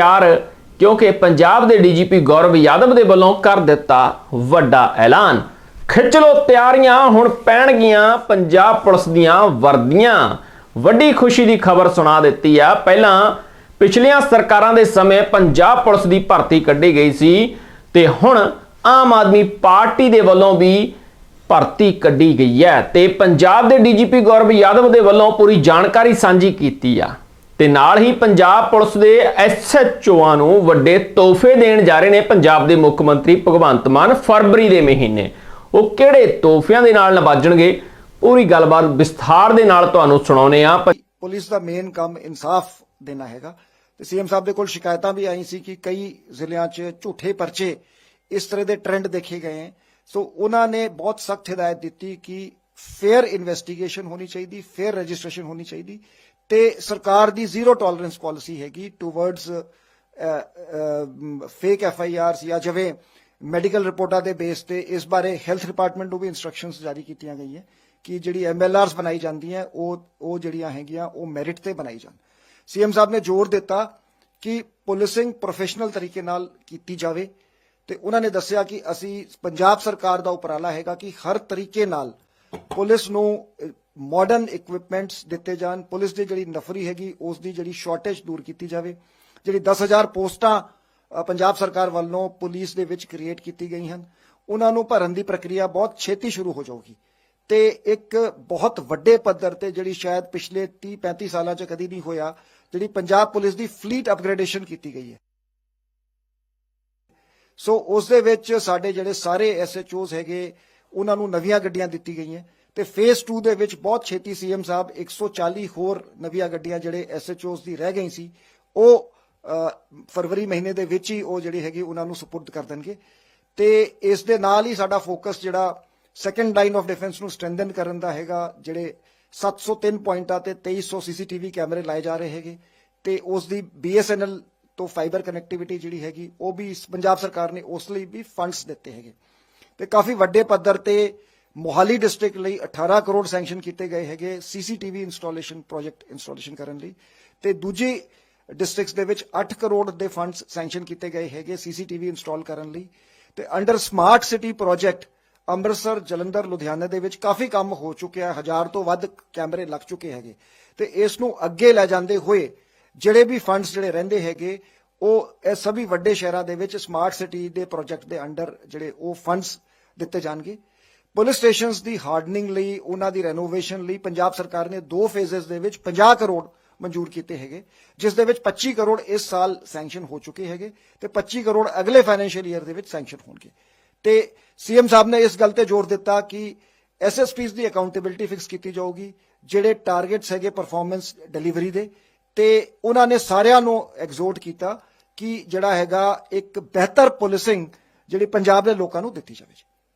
ਤਿਆਰ ਕਿਉਂਕਿ ਪੰਜਾਬ ਦੇ ਡੀਜੀਪੀ ਗੌਰਵ ਯਾਦਵ ਦੇ ਵੱਲੋਂ ਕਰ ਦਿੱਤਾ ਵੱਡਾ ਐਲਾਨ। ਖਿੱਚ ਲੋ ਤਿਆਰੀਆਂ, ਹੁਣ ਪੈਣਗੀਆਂ ਪੰਜਾਬ ਪੁਲਿਸ ਦੀਆਂ ਵਰਦੀਆਂ। ਵੱਡੀ ਖੁਸ਼ੀ ਦੀ ਖਬਰ ਸੁਣਾ ਦਿੱਤੀ ਆ। ਪਹਿਲਾਂ ਪਿਛਲੀਆਂ ਸਰਕਾਰਾਂ ਦੇ ਸਮੇਂ ਪੰਜਾਬ ਪੁਲਿਸ ਦੀ ਭਰਤੀ ਕੱਢੀ ਗਈ ਸੀ ਤੇ ਹੁਣ ਆਮ ਆਦਮੀ ਪਾਰਟੀ ਦੇ ਵੱਲੋਂ ਵੀ ਭਰਤੀ ਕੱਢੀ ਗਈ ਹੈ ਤੇ ਪੰਜਾਬ ਦੇ ਡੀਜੀਪੀ ਗੌਰਵ ਯਾਦਵ ਦੇ ਵੱਲੋਂ ਪੂਰੀ ਜਾਣਕਾਰੀ ਸਾਂਝੀ ਕੀਤੀ ਆ। ਤੇ ਨਾਲ ਹੀ ਪੰਜਾਬ ਪੁਲਿਸ ਦੇ ਐਸਐਚਓਆਂ ਨੂੰ ਵੱਡੇ ਤੋਹਫੇ ਦੇਣ ਜਾ ਰਹੇ ਨੇ ਪੰਜਾਬ ਦੇ ਮੁੱਖ ਮੰਤਰੀ ਭਗਵੰਤ ਮਾਨ ਫਰਵਰੀ ਦੇ ਮਹੀਨੇ। ਉਹ ਕਿਹੜੇ ਤੋਹਫਿਆਂ ਦੇ ਨਾਲ ਨਵਾਜਣਗੇ? ਪੂਰੀ ਗੱਲਬਾਤ ਵਿਸਥਾਰ ਦੇ ਨਾਲ ਤੁਹਾਨੂੰ ਸੁਣਾਉਨੇ ਆ ਪੁਲਿਸ ਦਾ ਮੇਨ ਕੰਮ ਇਨਸਾਫ ਦੇਣਾ ਹੈਗਾ। ਤੇ ਸੀਐਮ ਸਾਹਿਬ ਦੇ ਕੋਲ ਸ਼ਿਕਾਇਤਾਂ ਵੀ ਆਈ ਸੀ ਕਿ ਕਈ ਜ਼ਿਲ੍ਹਿਆਂ 'ਚ ਝੂਠੇ ਪਰਚੇ ਇਸ ਤਰ੍ਹਾਂ ਦੇ ਟ੍ਰੈਂਡ ਦੇਖੇ ਗਏ ਹੈ। ਸੋ ਉਹਨਾਂ ਨੇ ਬਹੁਤ ਸਖਤ ਹਦਾਇਤ ਦਿੱਤੀ ਕਿ ਫੇਅਰ ਇਨਵੈਸਟੀਗੇਸ਼ਨ ਹੋਣੀ ਚਾਹੀਦੀ ਫੇਅਰ ਰਜਿਸਟ੍ਰੇਸ਼ਨ ਹੋਣੀ ਚਾਹੀਦੀ। ਤੇ ਸਰਕਾਰ ਦੀ ਜ਼ੀਰੋ ਟੋਲਰੈਂਸ ਪਾਲਿਸੀ ਹੈਗੀ towards fake F I Rs ਜਾਂ ਜਿਵੇਂ ਮੈਡੀਕਲ ਰਿਪੋਰਟਾਂ ਦੇ ਬੇਸ ਤੇ ਇਸ ਬਾਰੇ ਹੈਲਥ ਡਿਪਾਰਟਮੈਂਟ ਨੂੰ ਵੀ ਇਨਸਟਰਕਸ਼ਨਸ ਜਾਰੀ ਕੀਤੀਆਂ ਗਈਆਂ ਕਿ ਜਿਹੜੀ ਐਮਐਲਆਰਸ ਬਣਾਈ ਜਾਂਦੀਆਂ, ਉਹ ਉਹ ਜਿਹੜੀਆਂ ਹੈਗੀਆਂ, ਉਹ ਮੈਰਿਟ ਤੇ ਬਣਾਈ ਜਾਣ। ਸੀਐਮ ਸਾਹਿਬ ਨੇ ਜ਼ੋਰ ਦਿੱਤਾ ਕਿ ਪੁਲਿਸਿੰਗ ਪ੍ਰੋਫੈਸ਼ਨਲ ਤਰੀਕੇ ਨਾਲ ਕੀਤੀ ਜਾਵੇ ਤੇ ਉਹਨਾਂ ਨੇ ਦੱਸਿਆ ਕਿ ਅਸੀਂ ਪੰਜਾਬ ਸਰਕਾਰ ਦਾ ਉਪਰਾਲਾ ਹੈਗਾ ਕਿ ਹਰ ਤਰੀਕੇ ਨਾਲ ਪੁਲਿਸ ਨੂੰ ਮਾਡਰਨ ਇਕਵਿਪਮੈਂਟਸ ਦਿੱਤੇ ਜਾਣ, ਪੁਲਿਸ ਦੀ ਜਿਹੜੀ ਨਫਰੀ ਹੈਗੀ, ਉਸ ਦੀ ਜਿਹੜੀ ਸ਼ਾਰਟੇਜ ਦੂਰ ਕੀਤੀ ਜਾਵੇ, ਜਿਹੜੀ 10000 ਪੋਸਟਾਂ ਪੰਜਾਬ ਸਰਕਾਰ ਵੱਲੋਂ ਪੁਲਿਸ ਦੇ ਵਿੱਚ ਕ੍ਰੀਏਟ ਕੀਤੀ ਗਈ ਹਨ, ਉਹਨਾਂ ਨੂੰ ਭਰਨ ਦੀ ਪ੍ਰਕਿਰਿਆ ਬਹੁਤ ਛੇਤੀ ਸ਼ੁਰੂ ਹੋ ਜਾਊਗੀ। ਤੇ ਇੱਕ ਬਹੁਤ ਵੱਡੇ ਪੱਧਰ ਤੇ ਜਿਹੜੀ ਸ਼ਾਇਦ ਪਿਛਲੇ 30 35 ਸਾਲਾਂ 'ਚ ਕਦੀ ਨਹੀਂ ਹੋਇਆ, ਜਿਹੜੀ ਪੰਜਾਬ ਪੁਲਿਸ ਦੀ ਫਲੀਟ ਅਪਗ੍ਰੇਡੇਸ਼ਨ ਕੀਤੀ ਗਈ ਹੈ। ਸੋ ਉਸ ਦੇ ਵਿੱਚ ਸਾਡੇ ਜਿਹੜੇ ਸਾਰੇ ਐਸਐਚਓਸ ਹੈਗੇ, ਉਹਨਾਂ ਨੂੰ ਨਵੀਆਂ ਗੱਡੀਆਂ ਦਿੱਤੀ ਗਈਆਂ। ਤੇ ਫੇਸ 2 ਦੇ ਵਿੱਚ ਬਹੁਤ ਛੇਤੀ ਸੀਐਮ ਸਾਹਿਬ 140 ਹੋਰ ਨਵੀਆਂ ਗੱਡੀਆਂ ਜਿਹੜੇ ਐਸਐਚਓਸ ਦੀ ਰਹਿ ਗਈ ਸੀ, ਉਹ ਫਰਵਰੀ ਮਹੀਨੇ ਦੇ ਵਿੱਚ ਹੀ ਉਹ ਜਿਹੜੀ ਹੈਗੀ ਉਹਨਾਂ ਨੂੰ ਸਪੁਰਦ ਕਰ ਦੇਣਗੇ। ਤੇ ਇਸ ਦੇ ਨਾਲ ਹੀ ਸਾਡਾ ਫੋਕਸ ਜਿਹੜਾ ਸੈਕੰਡ ਲਾਈਨ ਆਫ ਡਿਫੈਂਸ ਨੂੰ ਸਟਰੈਂਥਨ ਕਰਨ ਦਾ ਹੈਗਾ, ਜਿਹੜੇ 703 ਪੁਆਇੰਟਾਂ ਤੇ 2300 ਸੀਸੀਟੀਵੀ ਕੈਮਰੇ ਲਾਏ ਜਾ ਰਹੇ ਹੈਗੇ ਤੇ ਉਸ ਦੀ ਬੀਐਸਐਨਐਲ ਤੋਂ ਫਾਈਬਰ ਕਨੈਕਟੀਵਿਟੀ ਜਿਹੜੀ ਹੈਗੀ, ਉਹ ਵੀ ਪੰਜਾਬ ਸਰਕਾਰ ਨੇ ਉਸ ਲਈ ਵੀ ਫੰਡਸ ਦਿੱਤੇ ਹੈਗੇ। ਤੇ ਕਾਫੀ ਵੱਡੇ ਪੱਧਰ ਤੇ ਮੋਹਾਲੀ ਡਿਸਟ੍ਰਿਕਟ ਲਈ 18 ਕਰੋੜ ਸੈਂਕਸ਼ਨ ਕੀਤੇ ਗਏ ਹੈਗੇ ਸੀਸੀਟੀਵੀ ਇੰਸਟਾਲੇਸ਼ਨ, ਪ੍ਰੋਜੈਕਟ ਇੰਸਟਾਲੇਸ਼ਨ ਕਰਨ ਲਈ। ਤੇ ਦੂਜੀ ਡਿਸਟ੍ਰਿਕਟਸ ਦੇ ਵਿੱਚ 8 ਕਰੋੜ ਦੇ ਫੰਡਸ ਸੈਂਕਸ਼ਨ ਕੀਤੇ ਗਏ ਹੈਗੇ ਸੀਸੀਟੀਵੀ ਇੰਸਟਾਲ ਕਰਨ ਲਈ। ਤੇ under smart city project Amritsar, Jalandhar, Ludhiana ਦੇ ਵਿੱਚ ਕਾਫੀ ਕੰਮ ਹੋ ਚੁੱਕਿਆ ਹੈ ਹਜ਼ਾਰ ਤੋਂ ਵੱਧ ਕੈਮਰੇ ਲੱਗ ਚੁੱਕੇ ਹੈਗੇ। ਤੇ ਇਸ ਨੂੰ ਅੱਗੇ ਲੈ ਜਾਂਦੇ ਹੋਏ ਜਿਹੜੇ ਵੀ ਫੰਡਸ ਜਿਹੜੇ ਰਹਿੰਦੇ ਹੈਗੇ, ਉਹ ਇਹ ਸਭੀ ਵੱਡੇ ਸ਼ਹਿਰਾਂ ਦੇ ਵਿੱਚ ਸਮਾਰਟ ਸਿਟੀ ਦੇ ਪ੍ਰੋਜੈਕਟ ਦੇ ਅੰਡਰ ਜਿਹੜੇ ਉਹ ਫੰਡਸ ਦਿੱਤੇ ਜਾਣਗੇ। ਪੁਲਿਸ ਸਟੇਸ਼ਨਸ ਦੀ ਹਾਰਡਨਿੰਗ ਲਈ, ਉਹਨਾਂ ਦੀ ਰੈਨੋਵੇਸ਼ਨ ਲਈ ਪੰਜਾਬ ਸਰਕਾਰ ਨੇ ਦੋ ਫੇਜ਼ਸ ਦੇ ਵਿੱਚ 50 ਕਰੋੜ ਮਨਜ਼ੂਰ ਕੀਤੇ ਹੈਗੇ, ਜਿਸ ਦੇ ਵਿੱਚ 25 ਕਰੋੜ ਇਸ ਸਾਲ ਸੈਂਕਸ਼ਨ ਹੋ ਚੁੱਕੇ ਹੈਗੇ ਤੇ 25 ਕਰੋੜ ਅਗਲੇ ਫਾਈਨੈਂਸ਼ੀਅਲ ਈਅਰ ਦੇ ਵਿੱਚ ਸੈਂਕਸ਼ਨ ਹੋਣਗੇ। ਤੇ ਸੀਐਮ ਸਾਹਿਬ ਨੇ ਇਸ ਗੱਲ ਤੇ ਜ਼ੋਰ ਦਿੱਤਾ ਕਿ ਐਸਐਸਪੀਸ ਦੀ ਅਕਾਊਂਟੇਬਿਲਟੀ ਫਿਕਸ ਕੀਤੀ ਜਾਊਗੀ, ਜਿਹੜੇ ਟਾਰਗੇਟਸ ਹੈਗੇ ਪਰਫਾਰਮੈਂਸ ਡਿਲੀਵਰੀ ਦੇ, ਤੇ ਉਹਨਾਂ ਨੇ ਸਾਰਿਆਂ ਨੂੰ ਐਗਜ਼ੋਰਟ ਕੀਤਾ ਕਿ ਜਿਹੜਾ ਹੈਗਾ ਇੱਕ ਬਿਹਤਰ ਪੁਲਿਸਿੰਗ ਜਿਹੜੀ ਪੰਜਾਬ ਦੇ ਲੋਕਾਂ ਨੂੰ ਦਿੱਤੀ ਜਾਵੇ।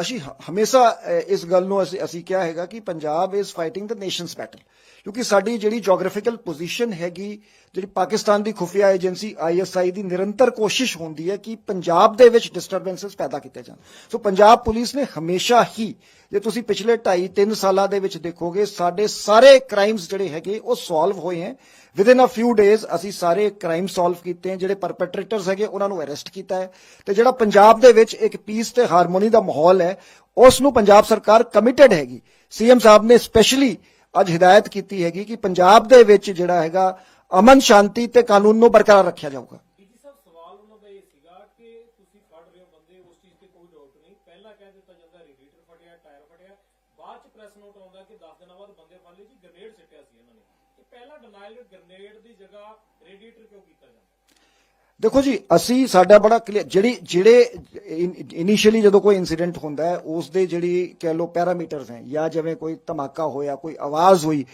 ਅਸੀਂ ਹਮੇਸ਼ਾ ਇਸ ਗੱਲ ਨੂੰ ਅਸੀਂ ਅਸੀਂ ਕਿਹਾ ਹੈਗਾ ਕਿ Punjab is fighting the nation's battle ਕਿਉਂਕਿ ਸਾਡੀ ਜਿਹੜੀ ਜੀਓਗ੍ਰਾਫੀਕਲ ਪੋਜੀਸ਼ਨ ਹੈਗੀ, ਜਿਹੜੀ ਪਾਕਿਸਤਾਨ ਦੀ ਖੁਫੀਆ ਏਜੰਸੀ ਆਈਐਸਆਈ ਦੀ ਨਿਰੰਤਰ ਕੋਸ਼ਿਸ਼ ਹੁੰਦੀ ਹੈ ਕਿ ਪੰਜਾਬ ਦੇ ਵਿੱਚ ਡਿਸਟਰਬੈਂਸਸ ਪੈਦਾ ਕੀਤੇ ਜਾਣ। ਸੋ ਪੰਜਾਬ ਪੁਲਿਸ ਨੇ ਹਮੇਸ਼ਾ ਹੀ, ਜੇ ਤੁਸੀਂ ਪਿਛਲੇ 2.5 3 ਸਾਲਾਂ ਦੇ ਵਿੱਚ ਦੇਖੋਗੇ, ਸਾਡੇ ਸਾਰੇ ਕ੍ਰਾਈਮਸ ਜਿਹੜੇ ਹੈਗੇ, ਉਹ ਸੋਲਵ ਹੋਏ ਹੈ। ਵਿਦਿਨ ਅ ਫਿਊ ਡੇਜ਼ ਅਸੀਂ ਸਾਰੇ ਕ੍ਰਾਈਮ ਸੋਲਵ ਕੀਤੇ ਹੈ, ਜਿਹੜੇ ਪਰਪੈਟਰੇਟਰਸ ਹੈਗੇ, ਉਹਨਾਂ ਨੂੰ ਅਰੈਸਟ ਕੀਤਾ ਹੈ। ਤੇ ਜਿਹੜਾ ਪੰਜਾਬ ਦੇ ਵਿੱਚ ਇੱਕ ਪੀਸ ਤੇ ਹਾਰਮੋਨੀ ਦਾ ਮਾਹੌਲ ਹੈ, ਉਸ ਨੂੰ ਪੰਜਾਬ ਸਰਕਾਰ ਕਮਿਟਡ ਹੈਗੀ। ਸੀਐਮ ਸਾਹਿਬ ਨੇ ਸਪੈਸ਼ਲੀ ਅੱਜ ਹਦਾਇਤ ਕੀਤੀ ਹੈਗੀ ਕਿ ਪੰਜਾਬ ਦੇ ਵਿੱਚ ਜਿਹੜਾ ਹੈਗਾ, ਅਮਨ ਸ਼ਾਂਤੀ ਤੇ ਕਾਨੂੰਨ ਨੂੰ ਬਰਕਰਾਰ ਰੱਖਿਆ ਜਾਊਗਾ। ਡੀਜੀ ਸਾਹਿਬ ਸਵਾਲ ਉਹਨਾਂ ਦਾ ਇਹ ਸੀਗਾ ਕਿ ਤੁਸੀਂ ਫੜ ਰਹੇ ਹੋ ਬੰਦੇ, ਉਸ ਚੀਜ਼ ਤੇ ਕੋਈ ਡਾਊਟ ਨਹੀਂ। ਪਹਿਲਾਂ ਕਹਿ ਦਿੱਤਾ ਜਾਂਦਾ ਰੇਡੀਏਟਰ ਫਟਿਆ ਟਾਇਰ ਫਟਿਆ ਬਾਅਦ ਚ ਪ੍ਰੈਸ ਨੋਟ ਆਉਂਦਾ ਕਿ 10 ਦਿਨਾਂ ਬਾਅਦ ਬੰਦੇ ਫੜ ਲਏ ਜੀ ਗ੍ਰਨੇਡ ਸਿੱਟਿਆ ਸੀ ਇਹਨਾਂ ਨੇ। ਕਿ ਪਹਿਲਾਂ ਡਿਨਾਈਲ ਗ੍ਰਨੇਡ ਦੀ ਜਗ੍ਹਾ ਰੇਡੀਏਟਰ ਕਿਉਂ ਕੀਤਾ ਜਾਂਦਾ? ਦੇਖੋ ਜੀ, ਅਸੀਂ ਸਾਡਾ ਬੜਾ ਕਲੀਅਰ ਜਿਹੜੀ, ਜਿਹੜੇ ਇਨੀਸ਼ੀਅਲੀ ਜਦੋਂ ਕੋਈ ਇਨਸੀਡੈਂਟ ਹੁੰਦਾ ਹੈ ਉਸ ਦੇ ਜਿਹੜੀ ਕਹਿ ਲੋ ਪੈਰਾਮੀਟਰਸ ਹੈ, ਜਾਂ ਜਿਵੇਂ ਕੋਈ ਧਮਾਕਾ ਹੋਇਆ, ਕੋਈ ਆਵਾਜ਼ ਹੋਈ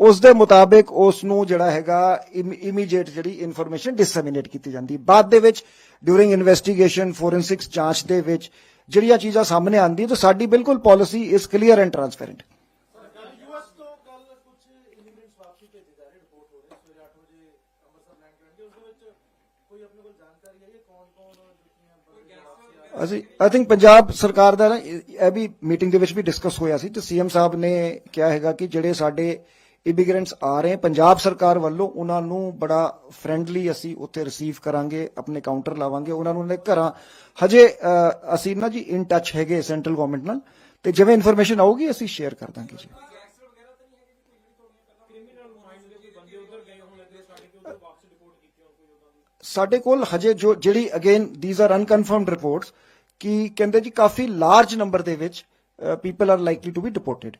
ਉਸ ਦੇ ਮੁਤਾਬਿਕ ਉਸ ਨੂੰ ਜਿਹੜਾ ਹੈਗਾ ਇਮੀਡੀਏਟ ਜਿਹੜੀ ਇਨਫੋਰਮੇਸ਼ਨ ਡਿਸਸੈਮੀਨੇਟ ਕੀਤੀ ਜਾਂਦੀ। ਬਾਅਦ ਦੇ ਵਿੱਚ ਡਿਊਰਿੰਗ ਇਨਵੈਸਟੀਗੇਸ਼ਨ ਫੋਰੈਂਸਿਕਸ ਜਾਂਚ ਦੇ ਵਿੱਚ ਜਿਹੜੀਆਂ ਚੀਜ਼ਾਂ ਸਾਹਮਣੇ ਆਉਂਦੀਆਂ, ਤਾਂ ਸਾਡੀ ਬਿਲਕੁਲ ਪਾਲਿਸੀ ਇਸ ਕਲੀਅਰ ਐਂਡ ਟਰਾਂਸਪੇਰੈਂਟ ਯੂਐਸ ਤੋਂ ਕੱਲ ਵਾਪਸੀ ਭੇਜੇ ਜਾ ਰਹੇ ਰਿਪੋਰਟ ਹੋ? ਰਹੀ ਸਵੇਰੇ 8 ਵਜੇ ਅੰਮ੍ਰਿਤਸਰ ਲੈਂਡ ਕਰਨਗੇ ਉਸ ਦੇ ਵਿੱਚ ਕੋਈ ਆਪਣੇ ਕੋਲ ਜਾਣਕਾਰੀ ਹੈ ਕਿ ਕੌਣ ਕੌਣ ਜੁੱਤੀਆਂ ਬੰਦੇ ਵਾਪਸੀ ਆ ਅਸੀਂ ਆਈ ਥਿੰਕ ਪੰਜਾਬ ਸਰਕਾਰ ਦਾ ਨਾ ਇਹ ਵੀ ਮੀਟਿੰਗ ਦੇ ਵਿੱਚ ਵੀ ਡਿਸਕਸ ਹੋਇਆ ਸੀ ਤੇ ਸੀਐਮ ਸਾਹਿਬ ਨੇ ਕਿਹਾ ਹੈਗਾ ਕਿ ਜਿਹੜੇ ਸਾਡੇ ਇਮੀਗ੍ਰੈਂਟਸ ਆ ਰਹੇ ਪੰਜਾਬ ਸਰਕਾਰ ਵੱਲੋਂ ਉਹਨਾਂ ਨੂੰ ਬੜਾ ਫ੍ਰੈਂਡਲੀ ਅਸੀਂ ਉੱਥੇ ਰਿਸੀਵ ਕਰਾਂਗੇ ਆਪਣੇ ਕਾਊਂਟਰ ਲਾਵਾਂਗੇ ਉਹਨਾਂ ਨੂੰ ਉਹਨਾਂ ਦੇ ਘਰਾਂ ਹਜੇ ਅਸੀਂ ਨਾ ਜੀ ਇਨ ਟੱਚ ਹੈਗੇ ਸੈਂਟਰਲ ਗਵਰਨਮੈਂਟ ਨਾਲ ਤੇ ਜਿਵੇਂ ਇਨਫੋਰਮੇਸ਼ਨ ਆਊਗੀ ਅਸੀਂ ਸ਼ੇਅਰ ਕਰ ਦਾਂਗੇ ਜੀ ਕ੍ਰਿਮੀਨਲ ਮਾਈਂਡ ਦੇ ਕੋਈ ਬੰਦੇ ਉਧਰ ਗਏ ਹੋਣ ਇੱਧਰ ਸਾਡੇ ਕਿ ਉਧਰ ਵਾਪਸ ਰਿਪੋਰਟ ਕੀਤੀ ਹੋਣ ਕੋਈ ਉਦਾਂ ਦੀ ਸਾਡੇ ਕੋਲ ਹਜੇ ਜੋ ਜਿਹੜੀ again these are unconfirmed reports ਕਿ ਕਹਿੰਦੇ ਜੀ ਕਾਫੀ ਲਾਰਜ ਨੰਬਰ ਦੇ ਵਿੱਚ people are likely to be deported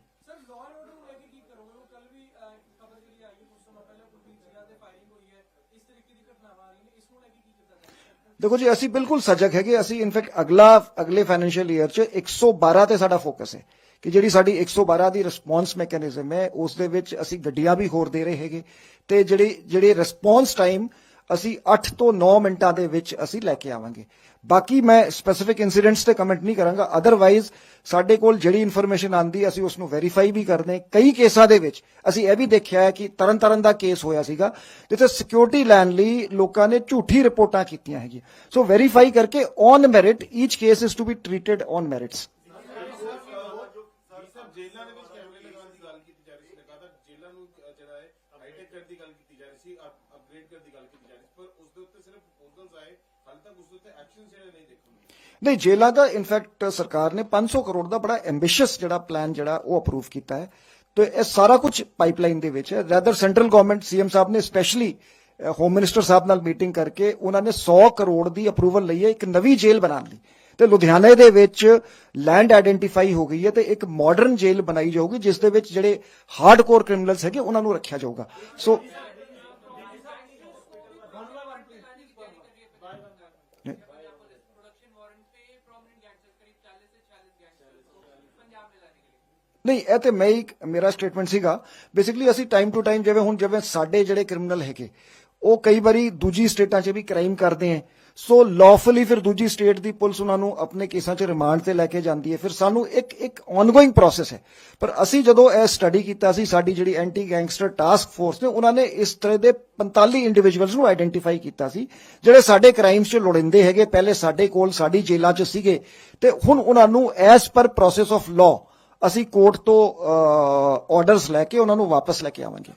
ਦੇਖੋ ਜੀ ਅਸੀਂ ਬਿਲਕੁਲ ਸਜਗ ਹੈਗੇ। ਅਸੀਂ ਇਨਫੈਕਟ ਅਗਲਾ ਅਗਲੇ ਫਾਈਨੈਂਸ਼ੀਅਲ ਈਅਰ 'ਚ 112 ਤੇ ਸਾਡਾ ਫੋਕਸ ਹੈ ਕਿ ਜਿਹੜੀ ਸਾਡੀ 112 ਦੀ ਰਿਸਪੌਂਸ ਮੈਕੈਨਿਜ਼ਮ ਹੈ ਉਸ ਦੇ ਵਿੱਚ ਅਸੀਂ ਗੱਡੀਆਂ ਵੀ ਹੋਰ ਦੇ ਰਹੇ ਹੈਗੇ। ਤੇ ਜਿਹੜੀ ਜਿਹੜੇ ਰਿਸਪੌਂਸ ਟਾਈਮ ਅਸੀਂ 8 ਤੋਂ 9 ਮਿੰਟਾਂ ਦੇ ਵਿੱਚ ਅਸੀਂ ਲੈ ਕੇ ਆਵਾਂਗੇ। ਬਾਕੀ ਮੈਂ ਸਪੈਸੀਫਿਕ ਇਨਸੀਡੈਂਟਸ ਤੇ ਕਮੈਂਟ ਨਹੀਂ ਕਰਾਂਗਾ। ਅਦਰਵਾਈਜ਼ ਸਾਡੇ ਕੋਲ ਜਿਹੜੀ ਇਨਫੋਰਮੇਸ਼ਨ ਆਂਦੀ, ਅਸੀਂ ਉਸ ਨੂੰ ਵੈਰੀਫਾਈ ਵੀ ਕਰਦੇ ਕਈ ਕੇਸਾਂ ਦੇ ਵਿੱਚ ਅਸੀਂ ਇਹ ਵੀ ਦੇਖਿਆ ਹੈ ਕਿ ਤਰਨ ਤਾਰਨ ਦਾ ਕੇਸ ਹੋਇਆ ਸੀਗਾ, ਜਿੱਥੇ ਸਿਕਿਉਰਿਟੀ ਲੈਣ ਲਈ ਲੋਕਾਂ ਨੇ ਝੂਠੀ ਰਿਪੋਰਟਾਂ ਕੀਤੀਆਂ ਹੈਗੀਆਂ। ਸੋ ਵੈਰੀਫਾਈ ਕਰਕੇ on merit each case is to be treated on merits ਜੇਲ੍ਹਾਂ ਦੇ ਵਿੱਚ ਕੈਮਰੇ ਲਗਾਉਣ ਦੀ ਗੱਲ ਕੀਤੀ ਜਾ ਰਹੀ ਸੀ। ਲਗਾਤਾਰ ਜੇਲ੍ਹਾਂ ਨੂੰ ਜਿਹੜਾ ਹੈ ਹਾਈਟੈਕ ਕਰਨ ਦੀ ਗੱਲ ਕੀਤੀ ਜਾ ਰਹੀ ਸੀ। ਅਪਗ੍ਰੇਡ ਕਰਨ ਦੀ ਗੱਲ ਕੀਤੀ ਜਾ ਰਹੀ ਪਰ ਉਸ ਦੇ ਉੱਤੇ ਸਿਰਫ ਪ੍ਰਪੋਜ਼ਲਸ ਆਏ, ਹਾਲੇ ਤੱਕ ਉਸ ਦੇ ਉੱਤੇ ਐਕਸ਼ਨ ਜਿਹੜੇ ਨਹੀਂ ਦੇਖਣ ਨੂੰ ਨਹੀਂ ਜੇਲਾਂ ਦਾ ਇਨਫੈਕਟ ਸਰਕਾਰ ਨੇ 500 ਕਰੋੜ ਦਾ ਬੜਾ ਐਂਬੀਸ਼ੀਅਸ ਜਿਹੜਾ ਪਲਾਨ ਜਿਹੜਾ ਉਹ ਅਪਰੂਵ ਕੀਤਾ ਹੈ। ਤੇ ਇਹ ਸਾਰਾ ਕੁਝ ਪਾਈਪਲਾਈਨ ਦੇ ਵਿੱਚ ਹੈ। ਰੈਦਰ ਸੈਂਟਰਲ ਗਵਰਨਮੈਂਟ ਸੀਐਮ ਸਾਹਿਬ ਨੇ ਸਪੈਸ਼ਲੀ ਹੋਮ ਮਿਨਿਸਟਰ ਸਾਹਿਬ ਨਾਲ ਮੀਟਿੰਗ ਕਰਕੇ ਉਹਨਾਂ ਨੇ 100 ਕਰੋੜ ਦੀ ਅਪਰੂਵਲ ਲਈ ਹੈ, ਇੱਕ ਨਵੀਂ ਜੇਲ੍ਹ ਬਣਾਉਣ ਲਈ। ਤੇ ਲੁਧਿਆਣੇ ਦੇ ਵਿੱਚ ਲੈਂਡ ਆਇਡੈਂਟੀਫਾਈ ਹੋ ਗਈ ਹੈ ਤੇ ਇੱਕ ਮਾਡਰਨ ਜੇਲ੍ਹ ਬਣਾਈ ਜਾਊਗੀ, ਜਿਸ ਦੇ ਵਿੱਚ ਜਿਹੜੇ ਹਾਰਡਕੋਰ ਕ੍ਰਿਮੀਨਲਸ ਹੈਗੇ, ਉਹਨਾਂ ਨੂੰ ਰੱਖਿਆ ਜਾਊਗਾ। ਸੋ ਨਹੀਂ, ਇਹ ਤੇ ਮੈਂ ਇੱਕ ਮੇਰਾ ਸਟੇਟਮੈਂਟ ਸੀਗਾ। ਬੇਸਿਕਲੀ ਅਸੀਂ ਟਾਈਮ ਟੂ ਟਾਈਮ ਜਿਵੇਂ ਹੁਣ ਜਿਵੇਂ ਸਾਡੇ ਜਿਹੜੇ ਕ੍ਰਿਮੀਨਲ ਹੈਗੇ, ਉਹ ਕਈ ਵਾਰੀ ਦੂਜੀ ਸਟੇਟਾਂ 'ਚ ਵੀ ਕ੍ਰਾਈਮ ਕਰਦੇ ਹੈ ਸੋ ਲੌਫੁਲੀ ਫਿਰ ਦੂਜੀ ਸਟੇਟ ਦੀ ਪੁਲਿਸ ਉਹਨਾਂ ਨੂੰ ਆਪਣੇ ਕੇਸਾਂ 'ਚ ਰਿਮਾਂਡ ਤੇ ਲੈ ਕੇ ਜਾਂਦੀ ਹੈ ਫਿਰ ਸਾਨੂੰ ਇੱਕ ਇੱਕ ਆਨਗੋਇੰਗ ਪ੍ਰੋਸੈਸ ਹੈ ਪਰ ਅਸੀਂ ਜਦੋਂ ਇਹ ਸਟੱਡੀ ਕੀਤਾ ਸੀ, ਸਾਡੀ ਜਿਹੜੀ ਐਂਟੀ ਗੈਂਗਸਟਰ ਟਾਸਕ ਫੋਰਸ ਨੇ, ਉਹਨਾਂ ਨੇ ਇਸ ਤਰ੍ਹਾਂ ਦੇ 45 ਇੰਡੀਵਿਜੂਅਲਸ ਨੂੰ ਆਇਡੈਂਟੀਫਾਈ ਕੀਤਾ ਸੀ, ਜਿਹੜੇ ਸਾਡੇ ਕ੍ਰਾਈਮਸ 'ਚ ਲੋੜਿੰਦੇ ਹੈਗੇ। ਪਹਿਲੇ ਸਾਡੇ ਕੋਲ ਸਾਡੀ ਜੇਲ੍ਹਾਂ 'ਚ ਸੀਗੇ। ਤੇ ਹੁਣ ਉਹਨਾਂ ਨੂੰ as per process of law ਅਸੀਂ ਕੋਰਟ ਤੋਂ ਆਰਡਰਸ ਲੈ ਕੇ ਉਹਨਾਂ ਨੂੰ ਵਾਪਸ ਲੈ ਕੇ ਆਵਾਂਗੇ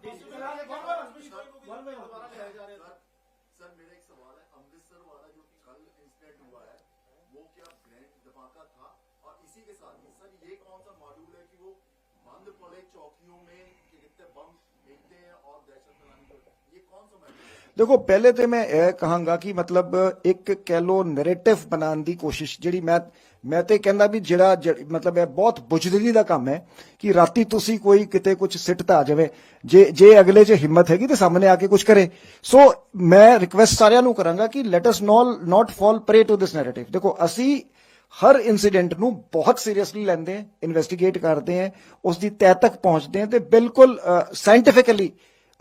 सर मेरा एक सवाल है अमृतसर वाला जो कि कल इंसिडेंट हुआ है वो क्या ग्रैंड धमाका था और इसी के साथ ही सर ये कौन सा मॉड्यूल है कि वो बंद पड़े चौकियों में कि कितने बम फेंकते हैं और दहशत फैलाने के ये कौन सा मॉड्यूल है ਦੇਖੋ, ਪਹਿਲੇ ਤੇ ਮੈਂ ਇਹ ਕਹਾਂਗਾ ਕਿ ਮਤਲਬ ਇੱਕ ਕਹਿ ਲੋ ਨੈਰੇਟਿਵ ਬਣਾਉਣ ਦੀ ਕੋਸ਼ਿਸ਼ ਜਿਹੜੀ ਮੈਂ ਮੈਂ ਤੇ ਕਹਿੰਦਾ ਵੀ ਜਿਹੜਾ ਮਤਲਬ ਇਹ ਬਹੁਤ ਬੁਝਦਿਲੀ ਦਾ ਕੰਮ ਹੈ ਕਿ ਰਾਤੀ ਤੁਸੀਂ ਕੋਈ ਕਿਤੇ ਕੁਝ ਸਿੱਟਦਾ ਆ ਜਾਵੇ। ਜੇ ਜੇ ਅਗਲੇ 'ਚ ਹਿੰਮਤ ਹੈਗੀ ਤੇ ਸਾਹਮਣੇ ਆ ਕੇ ਕੁਝ ਕਰੇ। ਸੋ ਮੈਂ ਰਿਕਵੈਸਟ ਸਾਰਿਆਂ ਨੂੰ ਕਰਾਂਗਾ ਕਿ let us no not fall prey to this narrative ਦੇਖੋ, ਅਸੀਂ ਹਰ ਇਨਸੀਡੈਂਟ ਨੂੰ ਬਹੁਤ ਸੀਰੀਅਸਲੀ ਲੈਂਦੇ ਹਾਂ ਇਨਵੈਸਟੀਗੇਟ ਕਰਦੇ ਹਾਂ ਉਸ ਦੀ ਤਹਿ ਤੱਕ ਪਹੁੰਚਦੇ ਹਾਂ ਤੇ ਬਿਲਕੁਲ ਸਾਇੰਟੀਫਿਕਲੀ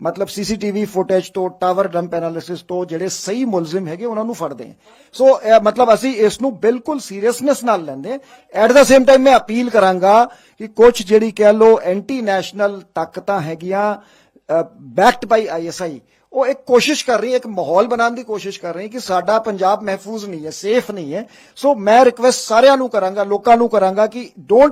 ਮਤਲਬ ਸੀਸੀਟੀਵੀ ਫੁਟੇਜ ਤੋਂ, ਟਾਵਰ ਡੰਪ ਐਨਾਲਿਸਿਸ ਤੋਂ ਜਿਹੜੇ ਸਹੀ ਮੁਲਜ਼ਮ ਹੈਗੇ ਉਹਨਾਂ ਨੂੰ ਫੜਦੇ ਹਾਂ। ਸੋ ਮਤਲਬ ਅਸੀਂ ਇਸ ਨੂੰ ਬਿਲਕੁਲ ਸੀਰੀਅਸਨੈਸ ਨਾਲ ਲੈਂਦੇ ਹਾਂ। ਐਟ ਦਾ ਸੇਮ ਟਾਈਮ ਮੈਂ ਅਪੀਲ ਕਰਾਂਗਾ ਕਿ ਕੁਝ ਜਿਹੜੀ ਕਹਿ ਲੋ ਐਂਟੀ ਨੈਸ਼ਨਲ ਤਾਕਤਾਂ ਹੈਗੀਆਂ ਬੈਕਡ ਬਾਈ ਆਈਐਸਆਈ ਉਹ ਇੱਕ ਕੋਸ਼ਿਸ਼ ਕਰ ਰਹੀ ਹੈ, ਇੱਕ ਮਾਹੌਲ ਬਣਾਉਣ ਦੀ ਕੋਸ਼ਿਸ਼ ਕਰ ਰਹੀ ਹੈ ਕਿ ਸਾਡਾ ਪੰਜਾਬ ਮਹਿਫੂਜ਼ ਨਹੀਂ ਹੈ ਸੇਫ ਨਹੀਂ ਹੈ। ਸੋ ਮੈਂ ਰਿਕਵੈਸਟ ਸਾਰਿਆਂ ਨੂੰ ਕਰਾਂਗਾ, ਲੋਕਾਂ ਨੂੰ ਕਰਾਂਗਾ ਕਿ ਡੋਂਟ